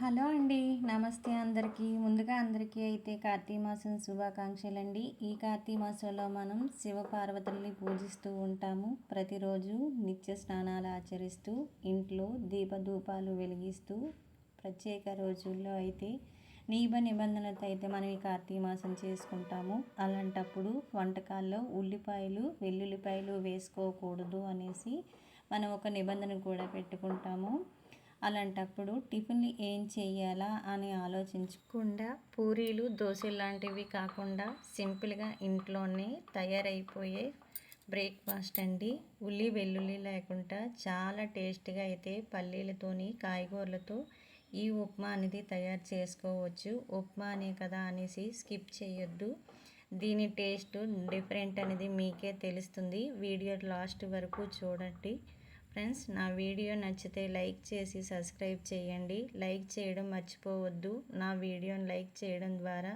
Hello అండి నమస్తే అందరికీ. ముందుగా అందరికీ అయితే కార్తీక మాసం శుభాకాంక్షలు అండి ఈ కార్తీక మాసంలో మనం శివపార్వతుల్ని పూజిస్తూ ఉంటాము. ప్రతిరోజు నిత్య స్నానాలు ఆచరిస్తూ ఇంట్లో దీపధూపాలు వెలిగిస్తూ ప్రత్యేక రోజుల్లో అయితే నియమ నిబంధనలతో అయితే మనం ఈ కార్తీక మాసం చేసుకుంటాము. అలాంటప్పుడు వంటకాల్లో ఉల్లిపాయలు వెల్లుల్లిపాయలు వేసుకోకూడదు అనేసి మనం ఒక నిబంధన కూడా పెట్టుకుంటాము. అలాంటప్పుడు టిఫిన్లు ఏం చేయాలా అని ఆలోచించకుండా పూరీలు దోశలు లాంటివి కాకుండా సింపుల్గా ఇంట్లోనే తయారైపోయే బ్రేక్ఫాస్ట్ అండి. ఉల్లి వెల్లుల్లి లేకుండా చాలా టేస్ట్గా అయితే పల్లీలతోని కాయగూరలతో ఈ ఉప్మా అనేది తయారు చేసుకోవచ్చు. ఉప్మా అనే కదా అనేసి స్కిప్ చేయొద్దు దీని టేస్ట్ డిఫరెంట్ అనేది మీకే తెలుస్తుంది. వీడియో లాస్ట్ వరకు చూడండి. ఫ్రెండ్స్ నా వీడియో నచ్చితే లైక్ చేసి సబ్స్క్రైబ్ చేయండి. లైక్ చేయడం మర్చిపోవద్దు. నా వీడియోని లైక్ చేయడం ద్వారా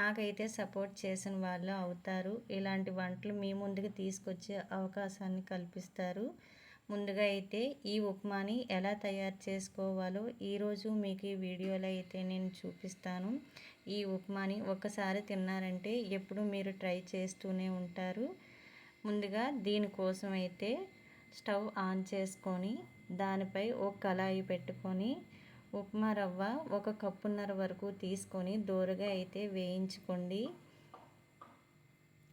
నాకైతే సపోర్ట్ చేసిన వాళ్ళు అవుతారు. ఇలాంటి వంటలు మీ ముందుకు తీసుకొచ్చే అవకాశాన్ని కల్పిస్తారు. ముందుగా అయితే ఈ ఉప్మాని ఎలా తయారు చేసుకోవాలో ఈరోజు మీకు ఈ వీడియోలో అయితే నేను చూపిస్తాను. ఈ ఉప్మాని ఒకసారి తిన్నారంటే ఎప్పుడు మీరు ట్రై చేస్తూనే ఉంటారు. ముందుగా దీనికోసం అయితే స్టవ్ ఆన్ చేసుకొని దానిపై ఒక కళాయి పెట్టుకొని ఉప్మా రవ్వ ఒక కప్పున్నర వరకు తీసుకొని దోరగా అయితే వేయించుకోండి.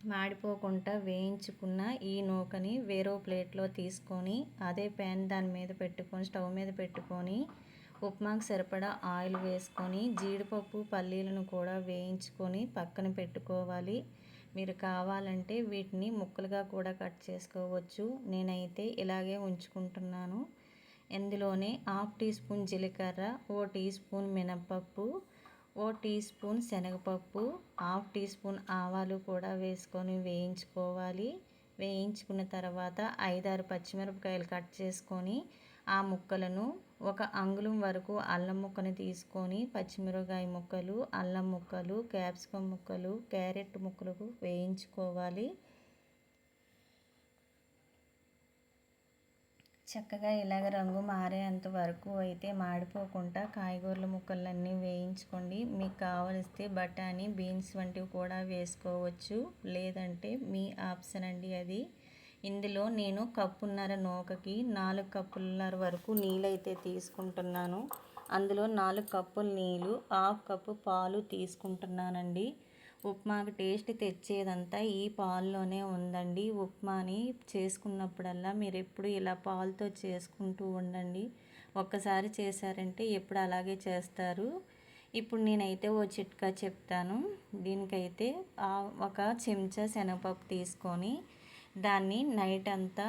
మాడిపోకుండా వేయించుకున్న ఈ నూకని వేరే ప్లేట్లో తీసుకొని అదే ప్యాన్ దాని మీద పెట్టుకొని స్టవ్ మీద పెట్టుకొని ఉప్మాకు సరిపడా ఆయిల్ వేసుకొని జీడిపప్పు పల్లీలను కూడా వేయించుకొని పక్కన పెట్టుకోవాలి. మీరు కావాలంటే వీటిని ముక్కలుగా కూడా కట్ చేసుకోవచ్చు. నేనైతే ఇలాగే ఉంచుకుంటున్నాను. ఇందులోనే హాఫ్ టీ స్పూన్ జీలకర్ర ఓ టీ స్పూన్ మినప్పప్పు ఓ టీ స్పూన్ శనగపప్పు హాఫ్ టీ స్పూన్ ఆవాలు కూడా వేసుకొని వేయించుకోవాలి. వేయించుకున్న తర్వాత ఐదారు పచ్చిమిరపకాయలు కట్ చేసుకొని ఆ ముక్కలను ఒక అంగుళం వరకు అల్లం ముక్కను తీసుకొని పచ్చిమిరపకాయ ముక్కలు అల్లం ముక్కలు క్యాప్సికమ్ ముక్కలు క్యారెట్ ముక్కలకు వేయించుకోవాలి. చక్కగా ఇలాగ రంగు మారేంత వరకు అయితే మాడిపోకుండా కాయగూరల ముక్కలన్నీ వేయించుకోండి. మీకు కావలిస్తే బఠానీ బీన్స్ వంటివి కూడా వేసుకోవచ్చు. లేదంటే మీ ఆప్షన్ అండి అది. ఇందులో నేను కప్పున్నర నూకకి నాలుగు కప్పున్నర వరకు నీళ్ళైతే తీసుకుంటున్నాను. అందులో నాలుగు కప్పుల నీళ్ళు హాఫ్ కప్పు పాలు తీసుకుంటున్నానండి. ఉప్మాకి టేస్ట్ తెచ్చేదంతా ఈ పాల్లోనే ఉందండి. ఉప్మాని చేసుకున్నప్పుడల్లా మీరు ఎప్పుడు ఇలా పాలతో చేసుకుంటూ ఉండండి. ఒక్కసారి చేశారంటే ఎప్పుడు అలాగే చేస్తారు. ఇప్పుడు నేనైతే ఓ చిట్కా చెప్తాను. దీనికైతే ఒక చెంచా శనగపప్పు తీసుకొని దాన్ని నైట్ అంతా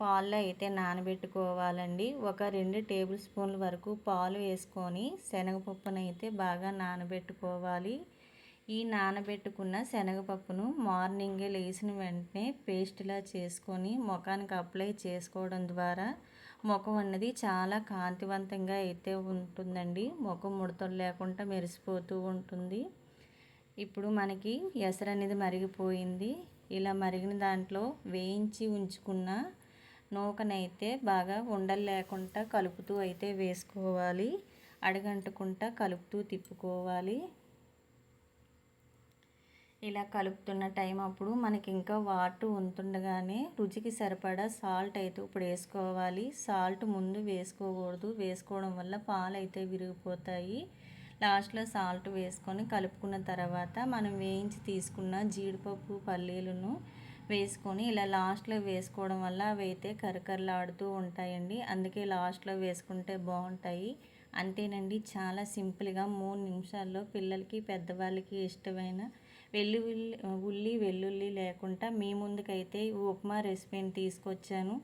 పాల్లో అయితే నానబెట్టుకోవాలండి. ఒక రెండు టేబుల్ స్పూన్ల వరకు పాలు వేసుకొని శనగపప్పునైతే బాగా నానబెట్టుకోవాలి. ఈ నానబెట్టుకున్న శనగపప్పును మార్నింగే లేచిన వెంటనే పేస్ట్లా చేసుకొని ముఖానికి అప్లై చేసుకోవడం ద్వారా ముఖం అన్నది చాలా కాంతివంతంగా అయితే ఉంటుందండి. ముఖం ముడతలు లేకుండా మెరిసిపోతూ ఉంటుంది. ఇప్పుడు మనకి ఎసరు అనేది మరిగిపోయింది. ఇలా మరిగిన దాంట్లో వేయించి ఉంచుకున్న నూకనైతే బాగా ఉండలు లేకుండా కలుపుతూ అయితే వేసుకోవాలి. అడగంటుకుంటా కలుపుతూ తిప్పుకోవాలి. ఇలా కలుపుతున్న టైం అప్పుడు మనకి ఇంకా వాటర్ ఉంటుండగానే రుచికి సరిపడా సాల్ట్ అయితే ఇప్పుడు వేసుకోవాలి. సాల్ట్ ముందు వేసుకోకూడదు. వేసుకోవడం వల్ల పాలు అయితే విరిగిపోతాయి. లాస్ట్లో సాల్ట్ వేసుకొని కలుపుకున్న తర్వాత మనం వేయించి తీసుకున్న జీడిపప్పు పల్లీలను వేసుకొని ఇలా లాస్ట్లో వేసుకోవడం వల్ల అవి అయితే కరకరలాడుతూ ఉంటాయండి. అందుకే లాస్ట్లో వేసుకుంటే బాగుంటాయి. అంతేనండి చాలా సింపుల్గా మూడు నిమిషాల్లో పిల్లలకి పెద్దవాళ్ళకి ఇష్టమైన వెల్లుల్లి ఉల్లి వెల్లుల్లి లేకుండా మీ ముందుకైతే ఉప్మా రెసిపీని తీసుకొచ్చాను.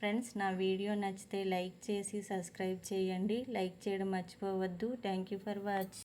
ఫ్రెండ్స్ నా వీడియో నచ్చితే లైక్ చేసి సబ్స్క్రైబ్ చేయండి. లైక్ చేయడం మర్చిపోవద్దు. Thank you for watch.